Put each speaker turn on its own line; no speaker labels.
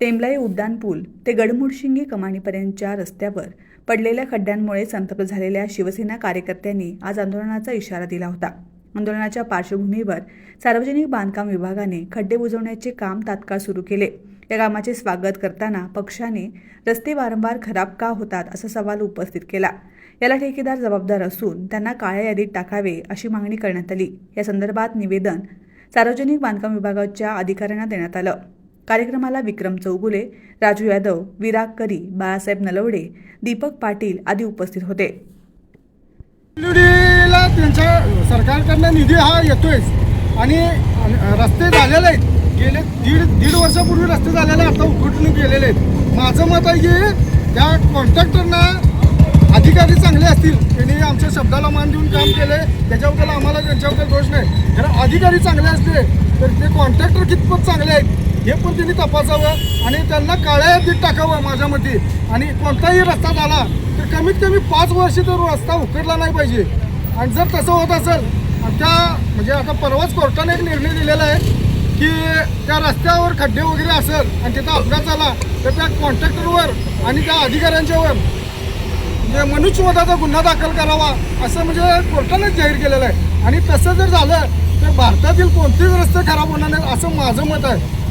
टेंबलाई उड्डाण पूल ते गडमुडशिंगी कमानीपर्यंतच्या रस्त्यावर पडलेल्या खड्ड्यांमुळे संतप्त झालेल्या शिवसेना कार्यकर्त्यांनी आज आंदोलनाचा इशारा दिला होता. आंदोलनाच्या पार्श्वभूमीवर सार्वजनिक बांधकाम विभागाने खड्डे बुजवण्याचे काम तात्काळ सुरू केले. या कामाचे स्वागत करताना पक्षाने रस्ते वारंवार खराब का होतात असा सवाल उपस्थित केला. याला ठेकेदार जबाबदार असून त्यांना काळ्या यादीत टाकावे अशी मागणी करण्यात आली. या संदर्भात निवेदन सार्वजनिक बांधकाम विभागाच्या अधिकाऱ्यांना देण्यात आलं. कार्यक्रमाला विक्रम चौगुले राजू यादव विराग करी बाळासाहेब नलवडे दीपक पाटील आदी उपस्थित होते.
त्यांच्या सरकारकडनं निधी हा येतोयच. आणि आणि रस्ते झालेले आहेत. गेले दीड दीड वर्षापूर्वी रस्ते झालेले आता उघडून गेलेले आहेत. माझं मत आहे की त्या कॉन्ट्रॅक्टरना अधिकारी चांगले असतील. त्यांनी आमच्या शब्दाला मान देऊन काम केले त्याच्याबद्दल आम्हाला त्यांच्याबद्दल दोष नाही. जर अधिकारी चांगले असले तर ते कॉन्ट्रॅक्टर कितपत चांगले आहेत? हे पण त्यांनी तपासावं आणि त्यांना काळ्या यादीत टाकावं माझ्या मते आणि कोणताही रस्ता झाला तर कमीत कमी पाच वर्ष तर रस्ता उकडला नाही पाहिजे. आणि जर तसं होत असेल त्या म्हणजे आता परवाच कोर्टाने एक निर्णय दिलेला आहे की त्या रस्त्यावर खड्डे वगैरे असेल आणि तिथं अपघात झाला तर त्या कॉन्ट्रॅक्टरवर आणि त्या अधिकाऱ्यांच्यावर म्हणजे मनुष्यवधाचा गुन्हा दाखल करावा असं म्हणजे कोर्टानेच जाहीर केलेलं आहे. आणि तसं जर झालं तर भारतातील कोणतेच रस्ते खराब होणार नाही असं माझं मत आहे.